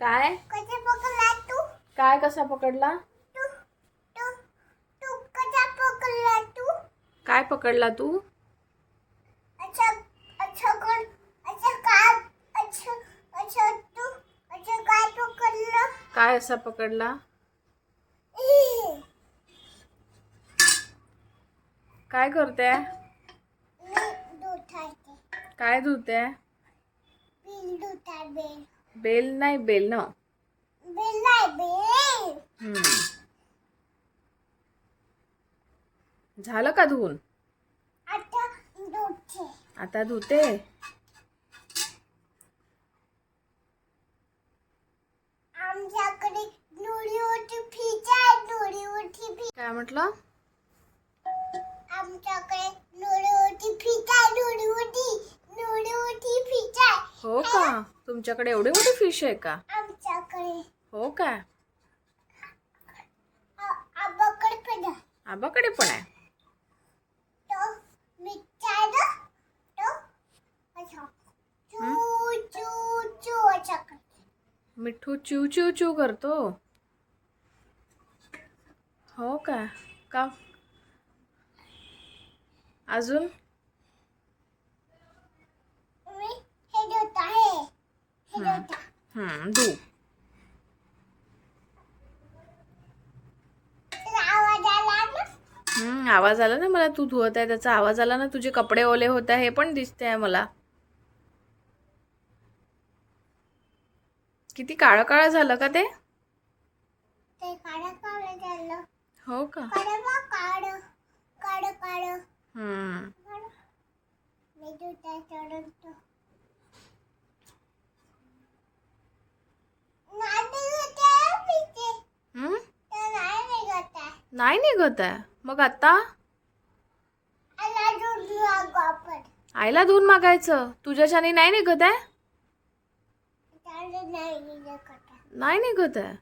काय? कसा पकडला तू? काय कसा पकडला? तू तू तू कसा पकडला तू? काय पकडला तू? अच्छा अच्छा कोण अच्छा काय अच्छा अच्छा तू अच्छा काय पकडलं? काय असा पकडला? काय करते? काय धुते? बिल दुधा बेल बेल नाही बेल न. बेल नाही बेल. झालं का धुवून? आता धुते. आमच्याकडे काय म्हटलं? आमच्याकडे आहे दोरीवरची दोरीवरची फीच आहे हो का? तुमच्याकडे एवढी मोठी फिश आहे का? आमच्याकडे. हो का? आबाकडे पण आहे. आबाकडे पण आहे. तो तो चू चू चू करतो. मिठू चिव चिव चिव करतो? हो का? का? अजून मी हे देत आहे हे हं. हम्म आवाज आला ना हम्म आवाज आला ना मला? तू धुवत आहे त्याचा आवाज आला ना? तुझे कपडे ओले होत आहे हे पण दिसते आहे मला. किती काळं काळं झालं का ते? हो का? हम्म काढ. मी दुधा चढवतो नाही निघत आहे पिते. हम्म ते नाही निघत आहे. नाही निघत आहे. मग आता? दूध आईला धुवून मागायचं. तुझ्याच्याने नाही निघत आहे? नाही निघत आहे.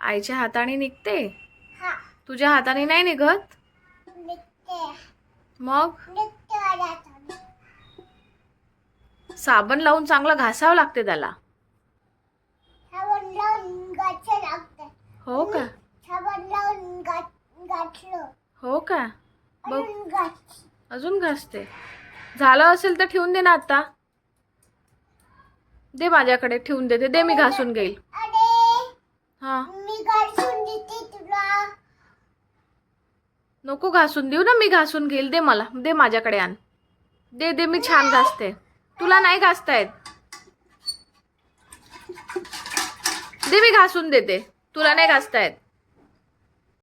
आईच्या हाताने निघते? तुझ्या हाताने नाही निघत? मग? साबण लावून चांगलं घासावं लागते त्याला साबण लावून गाठे लागते हो का? साबण लावून हो का? बघ. अजून अजून घासते. झालं असेल तर ठेवून दे ना आता. दे माझ्याकडे ठेवून देते. दे मी घासून घेईल. अरे मी घासून देते तुला नको घासून देऊ ना मी घासून घेईल. दे मला. दे माझ्याकडे आण. दे दे मी छान घासते. तुला नाही घासता येत. दे मी घासून देते. तुला नाही घासता येत.